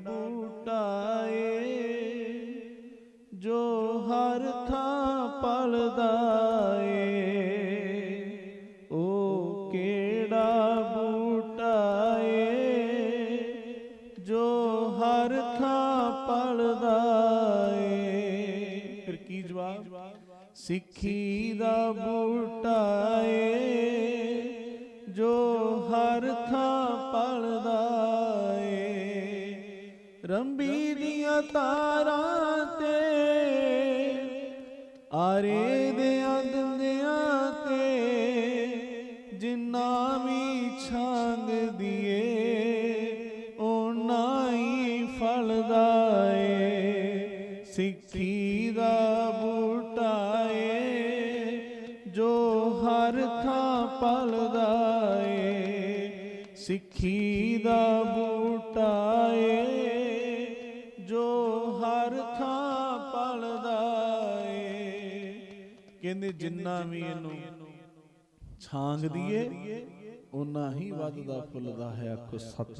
ਬੂਟਾ ਏ ਜੋ ਹਰ ਥਾਂ ਪਲਦਾ ਏ ਉਹ ਕਿਹੜਾ ਬੂਟਾ ਏ ਜੋ ਹਰ ਥਾਂ ਪਲਦਾ ਏ ਫਿਰ ਕੀ ਜਵਾਬ? ਸਿੱਖੀ ਦਾ ਬੂਟਾ ਏ ਜੋ ਹਰ ਥਾਂ ਰੰਬੀ ਦੀਆਂ ਤਾਰਾਂ ਤੇ, ਆਰੇ ਦੇ ਦੰਦਿਆਂ ਤੇ, ਜਿੰਨਾ ਵੀ ਛਾਂਗ ਦੀਏ, ਓਨਾ ਹੀ ਫਲਦਾ ਏ ਸਿੱਖੀ ਦਾ ਬੂਟਾ ਏ, ਜੋ ਹਰ ਥਾਂ ਪਲਦਾ ਏ ਸਿੱਖੀ ਦਾ ਬੂਟਾ ਹਰ ਥਾਂ ਪਲਦਾ ਏ ਕਹਿੰਦੇ ਜਿੰਨਾ ਵੀ ਇਹਨੂੰ ਛਾਂਗ ਦੀਏ ਉਨਾ ਹੀ ਵੱਧਦਾ ਫੁੱਲਦਾ ਹੈ ਆਖੋ ਸਤਿ